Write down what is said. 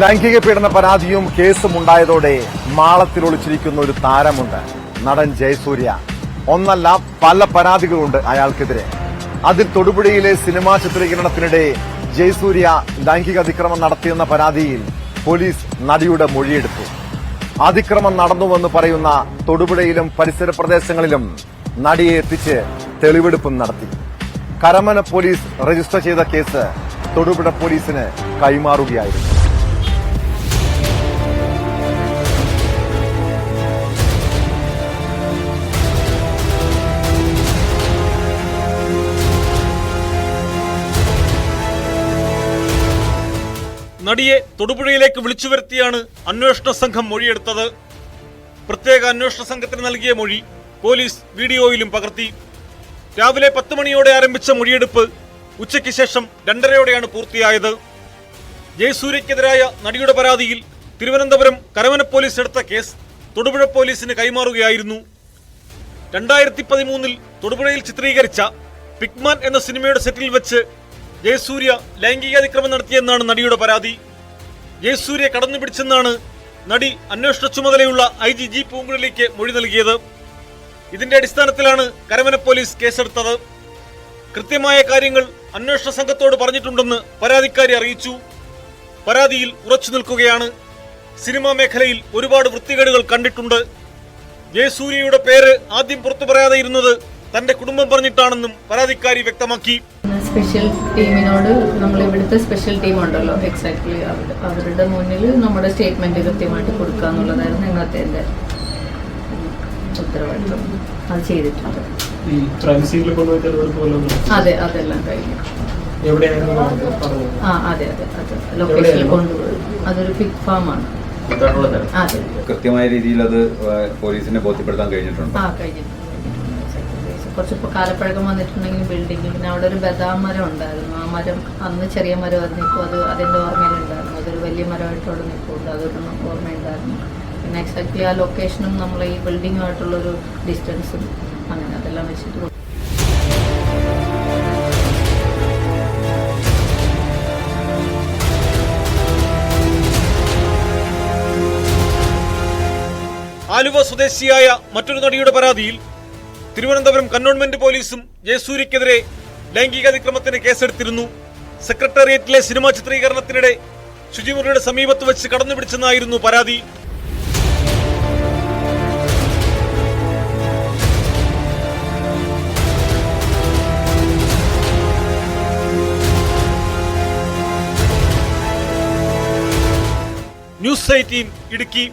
ലൈംഗിക പീഡന പരാതിയും കേസും ഉണ്ടായതോടെ മാളത്തിൽ ഒളിച്ചിരിക്കുന്ന ഒരു താരമുണ്ട്. നടൻ ജയസൂര്യ. ഒന്നല്ല പല പരാതികളുണ്ട് അയാൾക്കെതിരെ. അതിൽ തൊടുപുഴയിലെ സിനിമാ ചിത്രീകരണത്തിനിടെ ജയസൂര്യ ലൈംഗിക അതിക്രമം നടത്തിയെന്ന പരാതിയിൽ പോലീസ് നടിയുടെ മൊഴിയെടുത്തു. അതിക്രമം നടന്നുവെന്ന് പറയുന്ന തൊടുപുഴയിലും പരിസര പ്രദേശങ്ങളിലും നടിയെ എത്തിച്ച് തെളിവെടുപ്പും നടത്തി. കരമന പോലീസ് രജിസ്റ്റർ ചെയ്ത കേസ് തൊടുപുഴ പോലീസിന് കൈമാറുകയായിരുന്നു. നടിയെ തൊടുപുഴയിലേക്ക് വിളിച്ചു വരുത്തിയാണ് അന്വേഷണ സംഘം മൊഴിയെടുത്തത്. പ്രത്യേക അന്വേഷണ സംഘത്തിന് നൽകിയ മൊഴി പോലീസ് വീഡിയോയിലും പകർത്തി. രാവിലെ പത്ത് മണിയോടെ ആരംഭിച്ച മൊഴിയെടുപ്പ് ഉച്ചയ്ക്ക് ശേഷം രണ്ടരയോടെയാണ് പൂർത്തിയായത്. ജയസൂര്യക്കെതിരായ നടിയുടെ പരാതിയിൽ തിരുവനന്തപുരം കരമന പോലീസ് എടുത്ത കേസ് തൊടുപുഴ പോലീസിന് കൈമാറുകയായിരുന്നു. രണ്ടായിരത്തി പതിമൂന്നിൽ തൊടുപുഴയിൽ ചിത്രീകരിച്ച പിക്മാൻ എന്ന സിനിമയുടെ സെറ്റിൽ വെച്ച് ജയസൂര്യ ലൈംഗികാതിക്രമം നടത്തിയെന്നാണ് നടിയുടെ പരാതി. ജയസൂര്യ കടന്നു പിടിച്ചെന്നാണ് നടി അന്വേഷണ ചുമതലയുള്ള ഐ ജി ജി പൂങ്കുഴലിക്ക് മൊഴി നൽകിയത്. ഇതിന്റെ അടിസ്ഥാനത്തിലാണ് കരമന പോലീസ് കേസെടുത്തത്. കൃത്യമായ കാര്യങ്ങൾ അന്വേഷണ സംഘത്തോട് പറഞ്ഞിട്ടുണ്ടെന്ന് പരാതിക്കാരി അറിയിച്ചു. പരാതിയിൽ ഉറച്ചു നിൽക്കുകയാണ്. സിനിമാ മേഖലയിൽ ഒരുപാട് വൃത്തികേടുകൾ കണ്ടിട്ടുണ്ട്. ജയസൂര്യയുടെ പേര് ആദ്യം പുറത്തു പറയാതെ ഇരുന്നത് തന്റെ കുടുംബം പറഞ്ഞിട്ടാണെന്നും പരാതിക്കാരി വ്യക്തമാക്കി. സ്പെഷ്യൽ ടീമിനോട് നമ്മൾ ഇവിടുത്തെ സ്പെഷ്യൽ ടീം ഉണ്ടല്ലോ. എക്സാക്ട്ലി അവരുടെ മുന്നിൽ നമ്മുടെ സ്റ്റേറ്റ്മെന്റ് കൃത്യമായിട്ട് കൊടുക്കുക എന്നുള്ളതായിരുന്നു ഇന്നത്തെ എന്റെ ഉത്തരവാദിത്വം. അത് ചെയ്തിട്ടുണ്ട്. അതെ അതെല്ലാം കഴിഞ്ഞു. ആ അതെ അതെ അതെ ലൊക്കേഷനിൽ കൊണ്ടുപോയി. അതൊരു പിക് ഫാം ആണ്. അതെ. കൃത്യമായ രീതിയിൽ അത് പോലീസിനെ ബോധ്യപ്പെടുത്താൻ കഴിഞ്ഞിട്ടുണ്ട്. ആ കഴിഞ്ഞിട്ടുണ്ട്. കുറച്ച് ഇപ്പോൾ കാലപ്പഴക്കം വന്നിട്ടുണ്ടെങ്കിൽ ബിൽഡിങ്ങിൽ പിന്നെ അവിടെ ഒരു ബദാം മരം ഉണ്ടായിരുന്നു. ആ മരം അന്ന് ചെറിയ മരം അത് അത് അതിന്റെ ഓർമ്മയിലുണ്ടായിരുന്നു. അതൊരു വലിയ മരമായിട്ട് അവിടെ നിൽക്കുന്നുണ്ട് അതൊരു ഓർമ്മയുണ്ടായിരുന്നു. പിന്നെ എക്സാക്ട്ലി ആ ലൊക്കേഷനും നമ്മൾ ഈ ബിൽഡിങ്ങുമായിട്ടുള്ളൊരു ഡിസ്റ്റൻസും അങ്ങനെ അതെല്ലാം വെച്ചിട്ട്. ആലുവ സ്വദേശിയായ മറ്റൊരു നടിയുടെ പരാതിയിൽ തിരുവനന്തപുരം കന്റോൺമെന്റ് പോലീസും ജയസൂര്യക്കെതിരെ ലൈംഗികാതിക്രമത്തിന് കേസെടുത്തിരുന്നു. സെക്രട്ടേറിയറ്റിലെ സിനിമാ ചിത്രീകരണത്തിനിടെ ശുചിമുറിയുടെ സമീപത്ത് വെച്ച് കടന്നുപിടിച്ചെന്നായിരുന്നു പരാതി. News eighteen Idukki.